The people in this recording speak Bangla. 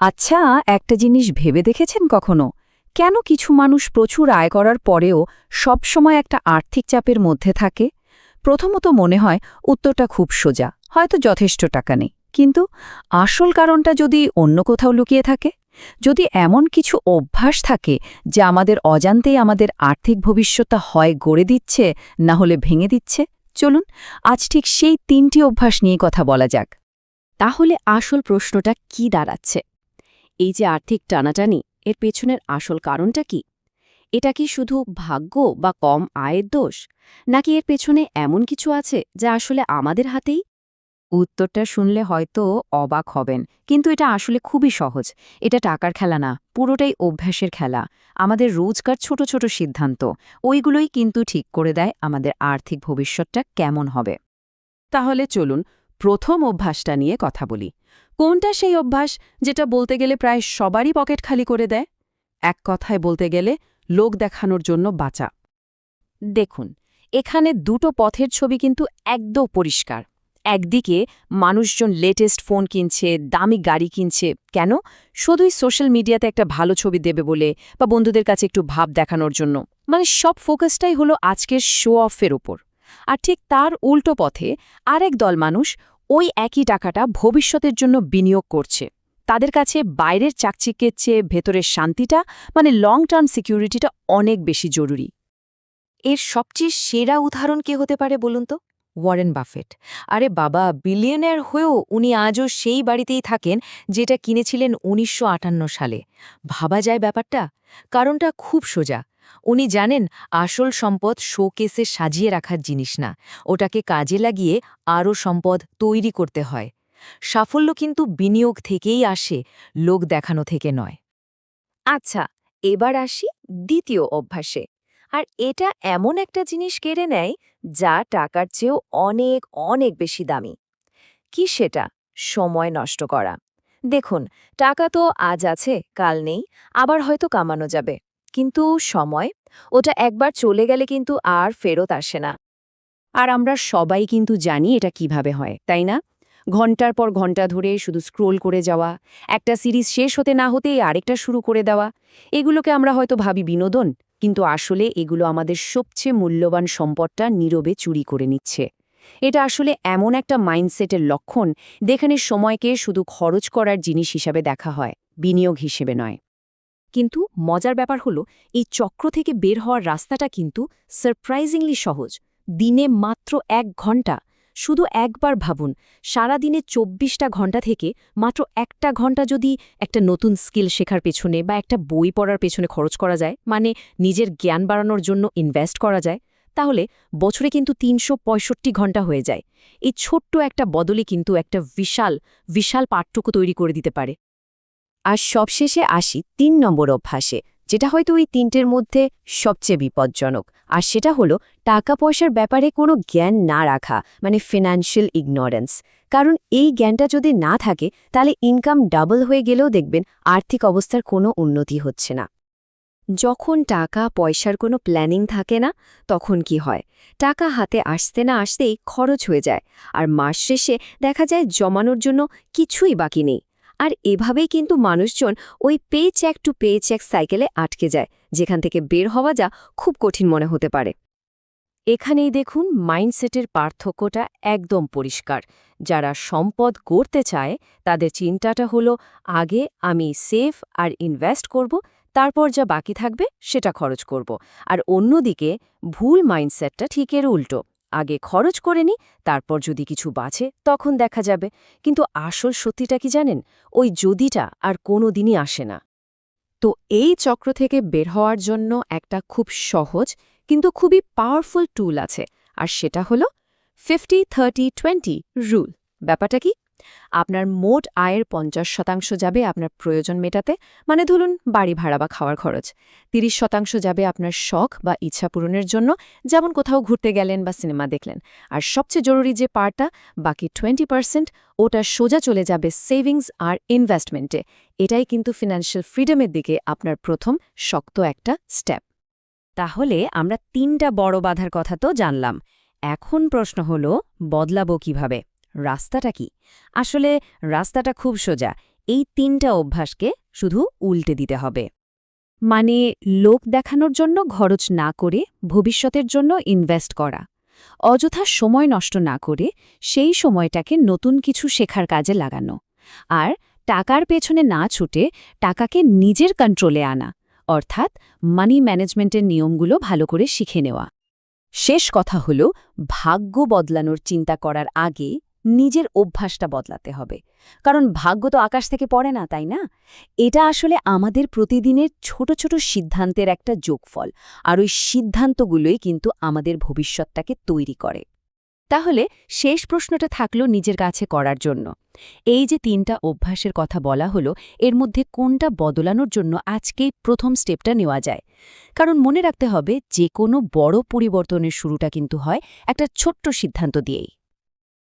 আচ্ছা একটা জিনিস ভেবে দেখেছেন কখনো? কেন কিছু মানুষ প্রচুর আয় করার পরেও সবসময় একটা আর্থিক চাপের মধ্যে থাকে? প্রথমত মনে হয় উত্তরটা খুব সোজা, হয়তো যথেষ্ট টাকা নেই। কিন্তু আসল কারণটা যদি অন্য কোথাও লুকিয়ে থাকে? যদি এমন কিছু অভ্যাস থাকে যা আমাদের অজান্তেই আমাদের আর্থিক ভবিষ্যৎটা হয় গড়ে দিচ্ছে, না হলে ভেঙে দিচ্ছে? চলুন, আজ ঠিক সেই তিনটি অভ্যাস নিয়ে কথা বলা যাক। তাহলে আসল প্রশ্নটা কি দাঁড়াচ্ছে? এই যে আর্থিক টানাটানি, এর পেছনের আসল কারণটা কি? এটা কি শুধু ভাগ্য বা কম আয়ের দোষ, নাকি এর পেছনে এমন কিছু আছে যা আসলে আমাদের হাতেই? উত্তরটা শুনলে হয়তো অবাক হবেন, কিন্তু এটা আসলে খুবই সহজ। এটা টাকার খেলা না, পুরোটাই অভ্যাসের খেলা। আমাদের রোজকার ছোট ছোট সিদ্ধান্ত, ওইগুলোই কিন্তু ঠিক করে দেয় আমাদের আর্থিক ভবিষ্যৎটা কেমন হবে। তাহলে চলুন প্রথম অভ্যাসটা নিয়ে কথা বলি। কোনটা সেই অভ্যাস যেটা বলতে গেলে প্রায় সবারই পকেট খালি করে দেয়? এক কথায় বলতে গেলে, লোক দেখানোর জন্য বাঁচা। দেখুন, এখানে দুটো পথের ছবি কিন্তু একদম পরিষ্কার। একদিকে মানুষজন লেটেস্ট ফোন কিনছে, দামি গাড়ি কিনছে। কেন? শুধুই সোশ্যাল মিডিয়াতে একটা ভালো ছবি দেবে বলে বা বন্ধুদের কাছে একটু ভাব দেখানোর জন্য। মানে সব ফোকাসটাই হলো আজকের শো অফের ওপর আর ঠিক তার উল্টো পথে আরেক দল মানুষ ওই একই টাকাটা ভবিষ্যতের জন্য বিনিয়োগ করছে। তাদের কাছে বাইরের চাকচিকের চেয়ে ভেতরের শান্তিটা মানে লং টার্ম সিকিউরিটিটা অনেক বেশি জরুরি। এর সবচেয়ে সেরা উদাহরণ কে হতে পারে বলুন তো? ওয়ারেন বাফেট আরে বাবা বিলিয়নের হয়েও উনি আজও সেই বাড়িতেই থাকেন যেটা কিনেছিলেন উনিশশো আটান্ন সালে। ভাবা যায় ব্যাপারটা? কারণটা খুব সোজা। উনি জানেন, আসল সম্পদ শোকেসে সাজিয়ে রাখার জিনিস না। ওটাকে কাজে লাগিয়ে আরও সম্পদ তৈরি করতে হয়। সাফল্য কিন্তু বিনিয়োগ থেকেই আসে, লোক দেখানো থেকে নয়। আচ্ছা এবার আসি দ্বিতীয় অভ্যাসে। আর এটা এমন একটা জিনিস কেড়ে নেয়, যা টাকার চেয়েও অনেক অনেক বেশি দামি। কি সেটা? সময় নষ্ট করা। দেখুন, টাকা তো আজ আছে, কাল নেই, আবার হয়তো কামানো যাবে। কিন্তু সময়, ওটা একবার চলে গেলে কিন্তু আর ফেরত আসে না। আর আমরা সবাই কিন্তু জানি এটা কীভাবে হয়, তাই না? ঘণ্টার পর ঘণ্টা ধরে শুধু স্ক্রোল করে যাওয়া, একটা সিরিজ শেষ হতে না হতেই আরেকটা শুরু করে দেওয়া, এগুলোকে আমরা হয়তো ভাবি বিনোদন, কিন্তু আসলে এগুলো আমাদের সবচেয়ে মূল্যবান সম্পদটা নীরবে চুরি করে নিচ্ছে। এটা আসলে এমন একটা মাইন্ডসেটের লক্ষণ, যেখানে সময়কে শুধু খরচ করার জিনিস হিসাবে দেখা হয়, বিনিয়োগ হিসেবে নয়। কিন্তু মজার ব্যাপার হলো, এই চক্র থেকে বের হওয়ার রাস্তাটা কিন্তু সারপ্রাইজিংলি সহজ। দিনে মাত্র এক ঘণ্টা। শুধু একবার ভাবুন, সারাদিনে চব্বিশটা ঘণ্টা থেকে মাত্র একটা ঘণ্টা যদি একটা নতুন স্কিল শেখার পেছনে বা একটা বই পড়ার পেছনে খরচ করা যায় মানে নিজের জ্ঞান বাড়ানোর জন্য ইনভেস্ট করা যায়, তাহলে বছরে কিন্তু তিনশো ঘণ্টা হয়ে যায়। এই ছোট্ট একটা বদলে কিন্তু একটা বিশাল বিশাল পাঠ্যক্য তৈরি করে দিতে পারে। আর সবশেষে আসি তিন নম্বর অভ্যাসে, যেটা হয়তো ওই তিনটের মধ্যে সবচেয়ে বিপজ্জনক। আর সেটা হলো টাকা পয়সার ব্যাপারে কোনো জ্ঞান না রাখা মানে ফিনান্সিয়াল ইগনোরেন্স কারণ এই জ্ঞানটা যদি না থাকে, তাহলে ইনকাম ডাবল হয়ে গেলেও দেখবেন আর্থিক অবস্থার কোনো উন্নতি হচ্ছে না। যখন টাকা পয়সার কোনো প্ল্যানিং থাকে না, তখন কি হয়? টাকা হাতে আসতে না আসতেই খরচ হয়ে যায়, আর মাস শেষে দেখা যায় জমানোর জন্য কিছুই বাকি নেই। আর এভাবেই কিন্তু মানুষজন ওই pay check to pay check সাইকেলে আটকে যায়, যেখান থেকে বের হওয়া যা খুব কঠিন মনে হতে পারে। এখানেই দেখুন মাইন্ডসেটের পার্থক্যটা একদম পরিষ্কার। যারা সম্পদ গড়তে চায়, তাদের চিন্তাটা হলো, আগে আমি সেফ আর ইনভেস্ট করব, তারপর যা বাকি থাকবে সেটা খরচ করব। আর অন্যদিকে ভুল মাইন্ডসেটটা ঠিকের উল্টো। আগে খরচ করে নি, তারপর যদি কিছু বাঁচে, তখন দেখা যাবে। কিন্তু আসল সত্যিটা কি জানেন? ওই যদিটা আর কোনো দিনই আসে না। তো এই চক্র থেকে বের হওয়ার জন্য একটা খুব সহজ কিন্তু খুবই পাওয়ারফুল টুল আছে। আর সেটা হলো ফিফটি থার্টি টোয়েন্টি রুল ব্যাপারটা কি? আপনার মোট আয়ের পঞ্চাশ শতাংশ যাবে আপনার প্রয়োজন মেটাতে মানে ধরুন বাড়ি ভাড়া বা খাওয়ার খরচ। তিরিশ শতাংশ যাবে আপনার শখ বা ইচ্ছা পূরণের জন্য, যেমন কোথাও ঘুরতে গেলেন বা সিনেমা দেখলেন। আর সবচেয়ে জরুরি যে পার্টটা, বাকি টোয়েন্টি পার্সেন্ট ওটা সোজা চলে যাবে সেভিংস আর ইনভেস্টমেন্টে। এটাই কিন্তু ফিনান্সিয়াল ফ্রিডমের দিকে আপনার প্রথম শক্ত একটা স্টেপ। তাহলে আমরা তিনটা বড় বাধার কথা তো জানলাম। এখন প্রশ্ন হল, বদলাবো কীভাবে? রাস্তাটা কি? আসলে রাস্তাটা খুব সোজা। এই তিনটা অভ্যাসকে শুধু উল্টে দিতে হবে। মানে লোক দেখানোর জন্য খরচ না করে ভবিষ্যতের জন্য ইনভেস্ট করা। অযথা সময় নষ্ট না করে সেই সময়টাকে নতুন কিছু শেখার কাজে লাগানো। আর টাকার পেছনে না ছুটে টাকাকে নিজের কন্ট্রোলে আনা, অর্থাৎ মানি ম্যানেজমেন্টের নিয়মগুলো ভালো করে শিখে নেওয়া। শেষ কথা হল ভাগ্য বদলানোর চিন্তা করার আগে নিজের অভ্যাসটা বদলাতে হবে। কারণ ভাগ্য তো আকাশ থেকে পড়ে না, তাই না? এটা আসলে আমাদের প্রতিদিনের ছোট ছোট সিদ্ধান্তের একটা যোগফল। আর ওই সিদ্ধান্তগুলোই কিন্তু আমাদের ভবিষ্যৎটাকে তৈরি করে। তাহলে শেষ প্রশ্নটা থাকল নিজের কাছে করার জন্য। এই যে তিনটা অভ্যাসের কথা বলা হলো, এর মধ্যে কোনটা বদলানোর জন্য আজকেই প্রথম স্টেপটা নেওয়া যায়? কারণ মনে রাখতে হবে যে কোনো বড় পরিবর্তনের শুরুটা কিন্তু হয় একটা ছোট্ট সিদ্ধান্ত দিয়েই।